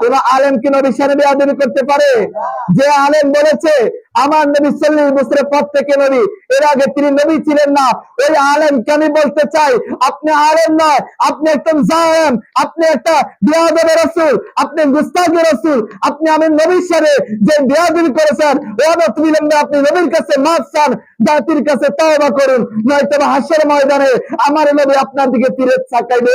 কোন আলেম কি নবীর সামনে বেয়াদবি করতে পারে? যে আলেম বলেছে, আমার নবী চল্লিশ বছরের পর থেকে নবী। এর আগে তিনি নবী ছিলেন না। ওই আলেমকে আমি বলতে চাই, আপনি আলেম নয়, আপনি একদম জায়েম আপনি একটা বেয়াদবের রসুল, আপনি গুস্তাগের রসুল, আপনি আমি নবীর সাথে যে বেয়াদবি করেছেন, ওয়াদত বিলম্বে আপনি নবীর কাছে মাফ চান, জাতির কাছে তওবা করুন নয় নয়তো হাসের ময়দানে আমার নবী আপনার দিকে ফিরে তাকাইবে।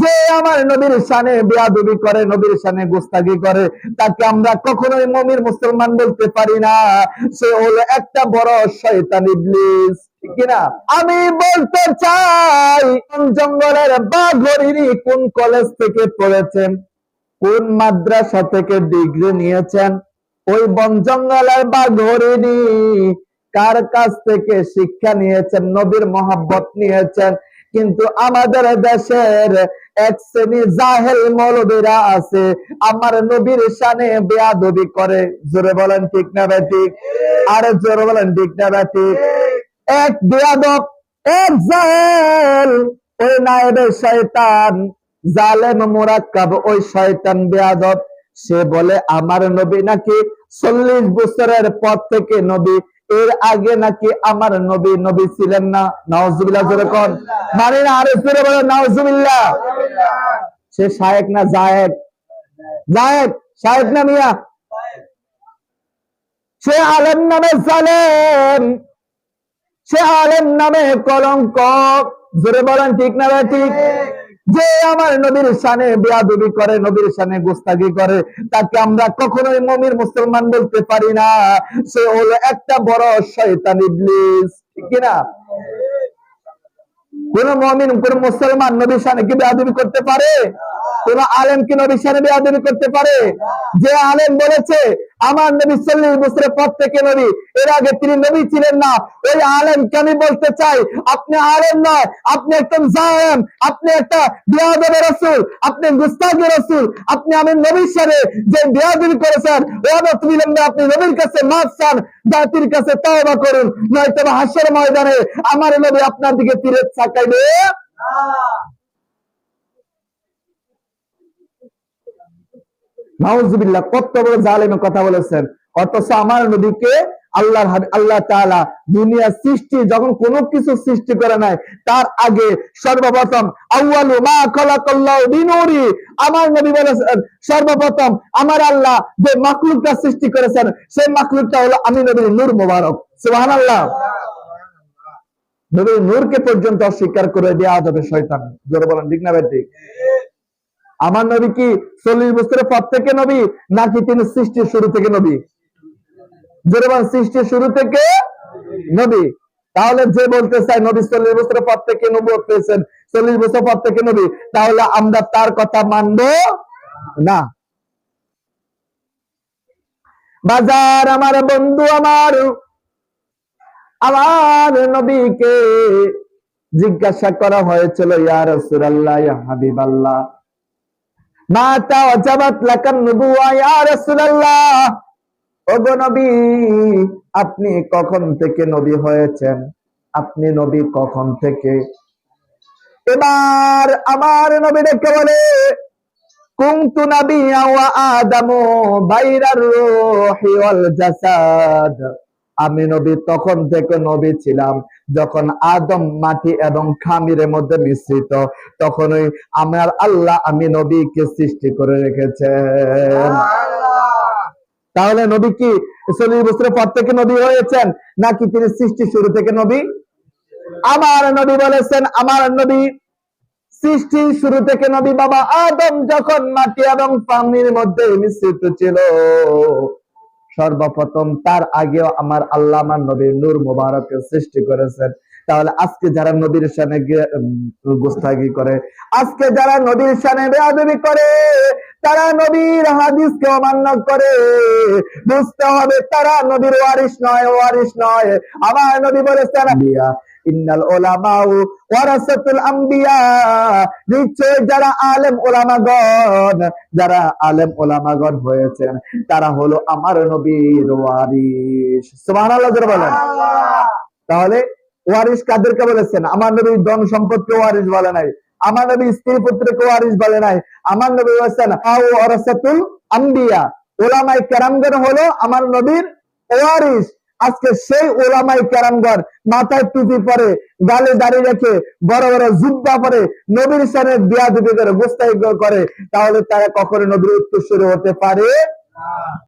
যে আমার নবীর শানে বেয়াদবি করে, নবীর শানে গোস্তাগি করে, তাকে আমরা কখনোই মমির মুসলমান বলতে পারি না। সে হলো একটা বড় শয়তান ইবলিস। কিনা? আমি বলতে চাই, কোন জঙ্গলের বাঘরিনী কোন কলেজ থেকে পড়েছেন? কোন মাদ্রাসা থেকে ডিগ্রি নিয়েছেন? ওই বন জঙ্গলের বাঘরিনী কার কাছ থেকে শিক্ষা নিয়েছেন? নবীর মহাব্বত নিয়েছেন? কিন্তু আমাদের দেশের এক শ্রেণি জাহেল মৌলবীরা আছে, আমার নবীর শানে বেয়াদবি করে। জোরে বলেন ঠিক না বে ঠিক আরে জোরে বলেন ঠিক না বে ঠিক এক বেয়াদব, এক জাহেল, ওই নায়েবের শয়তান, জালেম মুরাক্কাব, ওই শয়তান বেয়াদব। সে বলে, আমার নবী নাকি চল্লিশ বছরের পর থেকে নবী এর আগে নাকি আমার নবী নবী ছিলেন না? নওয়াজুবিল্লাহ জোরে কোন। মানে না, আরে জোরে বলে নওয়াজুবিল্লাহ সে শায়েক না জায়েক জায়েক শায়েক না মিয়া? সে আলেম নামে জালেম। সে আলেম নামে কলঙ্ক। জোরে বলেন, ঠিক না ঠিক? যে আমার নবীর সানে বেয়াদবি করে, নবীর সানে গোস্তাগি করে, তাকে আমরা কখনোই মমির মুসলমান বলতে পারি না। সে হলো একটা বড় শয়তান ইবলিস। কিনা? কোন মমিন, কোন মুসলমান নবীর সানে কি বেয়াদবি করতে পারে? কোন আলেম কি নবীর শানে বেয়াদবি করতে পারে? যে আলেম বলেছে, আমার নবী চল্লিশ বছরের পর থেকে নবী। এর আগে তিনি নবী ছিলেন না। ওই আলেমকে আমি বলতে চাই? আপনি আলেম নয়, আপনি একদম জায়েম আপনি একটা বেয়াদবের রসুল, আপনি গুস্তাগের রসুল, আপনি আমি নবীর সাথে যে বেয়াদবি করেছেন, ওয়াদত বিলম্বে আপনি নবীর কাছে মাফ চান, জাতির কাছে তওবা করুন নয়তো হাসের ময়দানে আমার নবী আপনার দিকে ফিরে তাকাইবে। নাউজুবিল্লাহ, কত বড় জালেমে কথা বলেছেন। অথচ আমার আল্লাহ দুনিয়া সৃষ্টি, যখন কিছু সৃষ্টি করে নাই, তার আগে সর্বপ্রথম মা আমার নবী বলেছেন, সর্বপ্রথম আমার আল্লাহ যে মাখলুকটা সৃষ্টি করেছেন, সেই মাখলুকটা হলো আমি নবীর নূর মোবারক। সুবহানাল্লাহ। নবীর নূরকে পর্যন্ত অস্বীকার করে দেওয়া যাবে শয়তান। জোরে বলেন, ঠিক না ভাই? ঠিক। আমার নবী কি চল্লিশ বছরের পর থেকে নবী, নাকি তিনি সৃষ্টির শুরু থেকে নবী? জোরেবান সৃষ্টির শুরু থেকে নবী। তাহলে যে বলতে চাই নবী চল্লিশ বছরের পর থেকে নবুয়ত পেয়েছেন, চল্লিশ বছর পর থেকে নবী, তাহলে আমরা তার কথা মানব না। বাজার আমার বন্ধু আমার আমার নবীকে জিজ্ঞাসা করা হয়েছিল, ইয়া রাসূলুল্লাহ, ইয়া হাবিবাল্লাহ। নবী, আপনি কখন থেকে নবী হয়েছেন? আপনি নবী কখন থেকে? এবার আমার নবী ডেকে বলে, কুনতু নাবিয়া ওয়া আদামু বাইরার আমি নবী, তখন থেকে নবী ছিলাম। যখন আদম মাটি এবং খামিরের মধ্যে মিশ্রিত, তখনই আমার আল্লাহ আমি নবীকে সৃষ্টি করে রেখেছেন। তাহলে নবী কি চল্লিশ বছরের পর থেকে নবী হয়েছেন, নাকি তিনি সৃষ্টি শুরু থেকে নবী? আমার নবী বলেছেন, আমার নবী সৃষ্টি শুরু থেকে নবী বাবা আদম যখন মাটি এবং পানির মধ্যে মিশ্রিত ছিল। সর্বপ্রথম তার আগেও আমার আল্লাহ আমার নবীর নূর মুবারক সৃষ্টি করেছেন। তাহলে আজকে যারা নদীর সানে গোস্তাগি করে আজকে যারা নবীর সানে বেআবি করে তারা নবীর হাদিসকে অমান্য করে। বুঝতে হবে তারা নদীর ওয়ারিস নয় ওয়ারিস নয়। আমার নদী আম্বিয়া, ইন্নাল ওলামাউ ওয়ারাসাতুল আম্বিয়া। নিশ্চয় যারা আলেম ওলামাগণ যারা আলেম ওলামাগণ হয়েছেন, তারা হলো আমার নবীর সুবহানাল্লাহ বলেন। তাহলে ওয়ারিস কাদেরকে বলেছেন? আমার নবী ধন সম্পদকে ওয়ারিস বলে নাই। আমার নবী স্ত্রী পুত্রকে ওয়ারিস বলে নাই। আমার নবী বলেছেন আউ ওয়ারাসাতুল আম্বিয়া। ওলামাই কেরামগণ হলো আমার নবীর ওয়ারিস আজকে সেই ওলামাই কেরামগর মাথায় টুপি পরে, গালে দাঁড়িয়ে রেখে বড় বড় জুব্বা পরে নবীর সানের বিয়া দুপি করে গোস্তাই করে, তাহলে তারা কখনো নবীর উত্তর শুরু হতে পারে